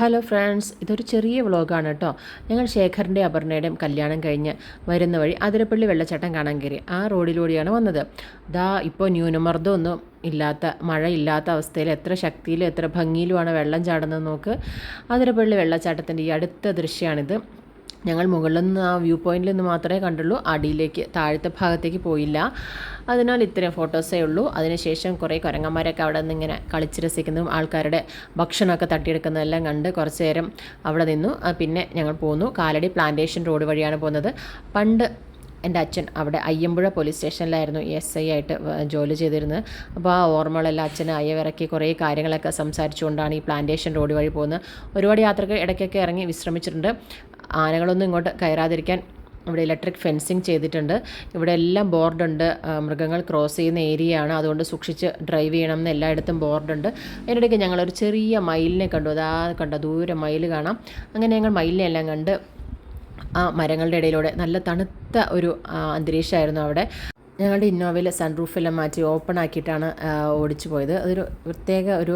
Hello friends ഇതൊരു ചെറിയ വ്ളോഗാണ് കേട്ടോ. ഞങ്ങൾ ശേഖറിന്റെ അപർണയുടെയും കല്യാണം കഴിഞ്ഞ് വരുന്ന വഴി അതിരപ്പള്ളി വെള്ളച്ചാട്ടം കാണാൻ കയറി ആ റോഡിലൂടെയാണ് വന്നത്. ദാ ഇപ്പോൾ ന്യൂനമർദ്ദമൊന്നും ഇല്ലാത്ത മഴയില്ലാത്ത അവസ്ഥയിൽ എത്ര ശക്തിയിലും എത്ര ഭംഗിയിലുമാണ് വെള്ളം ചാടുന്നത് നോക്ക്. അതിരപ്പള്ളി വെള്ളച്ചാട്ടത്തിന്റെ ഈ അടുത്ത ദൃശ്യമാണിത് ഞങ്ങൾ മുകളിൽ നിന്ന് ആ വ്യൂ പോയിന്റിൽ നിന്ന് മാത്രമേ കണ്ടുള്ളൂ. അടിയിലേക്ക് താഴത്തെ ഭാഗത്തേക്ക് പോയില്ല. അതിനാൽ ഇത്രയും ഫോട്ടോസേ ഉള്ളൂ. അതിനുശേഷം കുറേ കുരങ്ങന്മാരൊക്കെ അവിടെ നിന്ന് ഇങ്ങനെ കളിച്ച് രസിക്കുന്നതും ആൾക്കാരുടെ ഭക്ഷണമൊക്കെ തട്ടിയെടുക്കുന്നതെല്ലാം കണ്ട് കുറച്ച് നേരം അവിടെ നിന്നു. പിന്നെ ഞങ്ങൾ പോന്നു. കാലടി പ്ലാന്റേഷൻ റോഡ് വഴിയാണ് പോകുന്നത്. പണ്ട് എന്റെ അച്ഛൻ അവിടെ അയ്യമ്പുഴ പോലീസ് സ്റ്റേഷനിലായിരുന്നു എസ് ഐ ആയിട്ട് ജോലി ചെയ്തിരുന്നത്. അപ്പോൾ ആ ഓർമ്മകളെല്ലാം അച്ഛന് അയ്യവിറക്കി കുറേ കാര്യങ്ങളൊക്കെ സംസാരിച്ചുകൊണ്ടാണ് ഈ പ്ലാന്റേഷൻ റോഡ് വഴി പോകുന്നത്. ഒരുപാട് യാത്രയ്ക്ക് ഇടയ്ക്കൊക്കെ ഇറങ്ങി വിശ്രമിച്ചിട്ടുണ്ട്. ആനകളൊന്നും ഇങ്ങോട്ട് കയറാതിരിക്കാൻ ഇവിടെ ഇലക്ട്രിക് ഫെൻസിങ് ചെയ്തിട്ടുണ്ട്. ഇവിടെ എല്ലാം ബോർഡുണ്ട് മൃഗങ്ങൾ ക്രോസ് ചെയ്യുന്ന ഏരിയയാണ് അതുകൊണ്ട് സൂക്ഷിച്ച് ഡ്രൈവ് ചെയ്യണം എന്ന് എല്ലായിടത്തും ബോർഡുണ്ട് അതിനിടയ്ക്ക് ഞങ്ങളൊരു ചെറിയ മയിലിനെ കണ്ടു. അതാ കണ്ട ദൂരെ മയിൽ കാണാം. അങ്ങനെ ഞങ്ങൾ മയിലിനെ എല്ലാം കണ്ട് ആ മരങ്ങളുടെ ഇടയിലൂടെ നല്ല തണുത്ത ഒരു അന്തരീക്ഷമായിരുന്നു അവിടെ. ഞങ്ങളുടെ ഇന്നോവയിൽ സൺറൂഫെല്ലാം മാറ്റി ഓപ്പൺ ആക്കിയിട്ടാണ് ഓടിച്ചു പോയത്. അതൊരു പ്രത്യേക ഒരു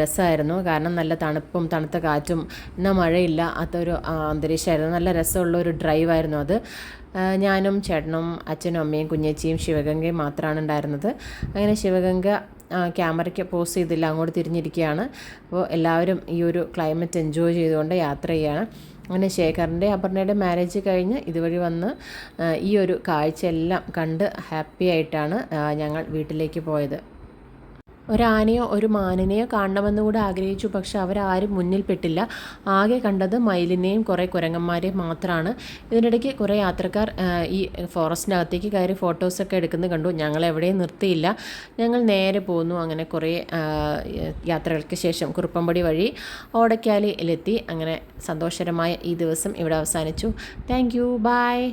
രസമായിരുന്നു. കാരണം നല്ല തണുപ്പും തണുത്ത കാറ്റും എന്നാൽ മഴയില്ല അതൊരു അന്തരീക്ഷമായിരുന്നു. നല്ല രസമുള്ള ഒരു ഡ്രൈവായിരുന്നു അത്. ഞാനും ചേട്ടനും അച്ഛനും അമ്മയും കുഞ്ഞേച്ചിയും ശിവഗംഗയും മാത്രമാണ് ഉണ്ടായിരുന്നത്. അങ്ങനെ ശിവഗംഗ ക്യാമറയ്ക്ക് പോസ് ചെയ്തില്ല അങ്ങോട്ട് തിരിഞ്ഞിരിക്കുകയാണ്. അപ്പോൾ എല്ലാവരും ഈ ഒരു ക്ലൈമറ്റ് എൻജോയ് ചെയ്തുകൊണ്ട് യാത്ര ചെയ്യുകയാണ്. അങ്ങനെ ശേഖറിന്റെ അപർണയുടെ മാരേജ് കഴിഞ്ഞ് ഇതുവഴി വന്ന് ഈ ഒരു കാഴ്ചയെല്ലാം കണ്ട് ഹാപ്പി ആയിട്ടാണ് ഞങ്ങൾ വീട്ടിലേക്ക് പോയത്. ഒരാനയോ ഒരു മാനിനെയോ കാണണമെന്ന് കൂടെ ആഗ്രഹിച്ചു പക്ഷെ അവരാരും മുന്നിൽപ്പെട്ടില്ല. ആകെ കണ്ടത് മയിലിനെയും കുറേ കുരങ്ങന്മാരെയും മാത്രമാണ് ഇതിനിടയ്ക്ക് കുറേ യാത്രക്കാർ ഈ ഫോറസ്റ്റിനകത്തേക്ക് കയറി ഫോട്ടോസൊക്കെ എടുക്കുന്നത് കണ്ടു. ഞങ്ങൾ എവിടെയും നിർത്തിയില്ല. ഞങ്ങൾ നേരെ പോന്നു. അങ്ങനെ കുറേ യാത്രകൾക്ക് ശേഷം കുറുപ്പമ്പടി വഴി ഓടക്കാലിലെത്തി അങ്ങനെ സന്തോഷകരമായ ഈ ദിവസം ഇവിടെ അവസാനിച്ചു. Thank you. ബൈ.